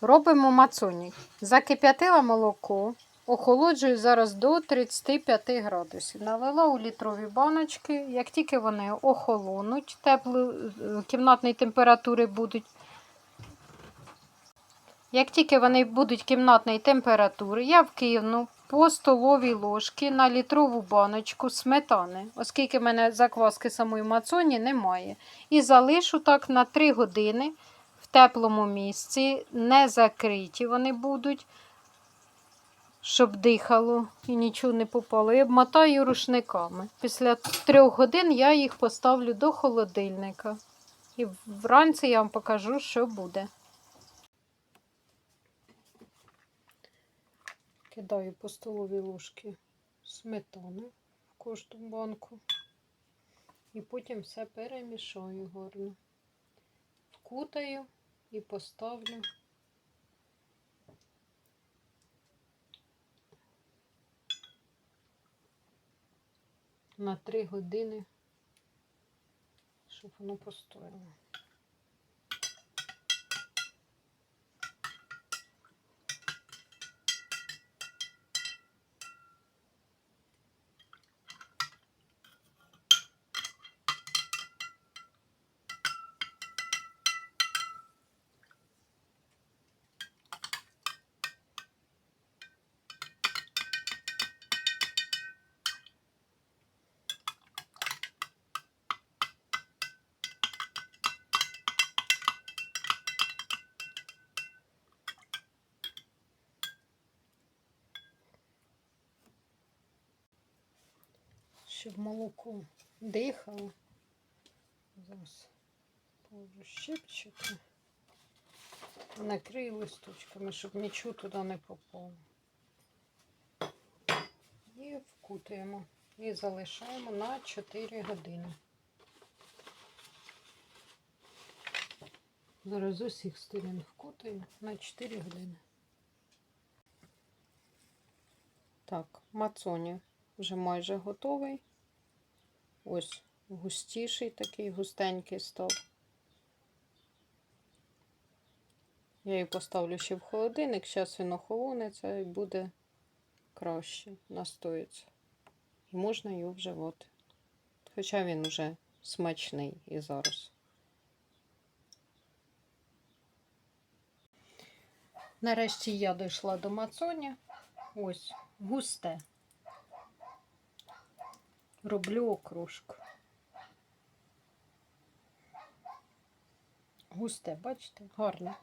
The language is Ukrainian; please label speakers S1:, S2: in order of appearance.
S1: Робимо мацоні. Закип'ятила молоко, охолоджую зараз до 35 градусів. Налила у літрові баночки. Як тільки вони охолонуть, теплої е, кімнатної температури будуть. Як тільки вони будуть кімнатної температури, я вкину по столовій ложці на літрову баночку сметани, оскільки в мене закваски самої мацоні немає. І залишу так на 3 години теплому місці, не закриті вони будуть, щоб дихало і нічого не попало. І обмотаю рушниками. Після 3 годин я їх поставлю до холодильника. І вранці я вам покажу, що буде. Кидаю по столовій ложки сметани в кожну банку. І потім все перемішаю гарно. Вкутаю і поставлю. На 3 години, щоб воно постояло. Щоб молоко дихало. Зараз положу щипчики. Накрию листочками, щоб нічого туди не попало. І вкутуємо. І залишаємо на 4 години. Зараз з усіх сторін вкутаю на 4 години. Так, мацоні вже майже готовий. Ось густіший такий, густенький став. Я її поставлю ще в холодильник, зараз він охолониться і буде краще настоїться. І можна його вживати. Хоча він вже смачний і зараз. Нарешті я дійшла до мацоні. Ось густе. Роблю окружку. Густе, бачите, гарно.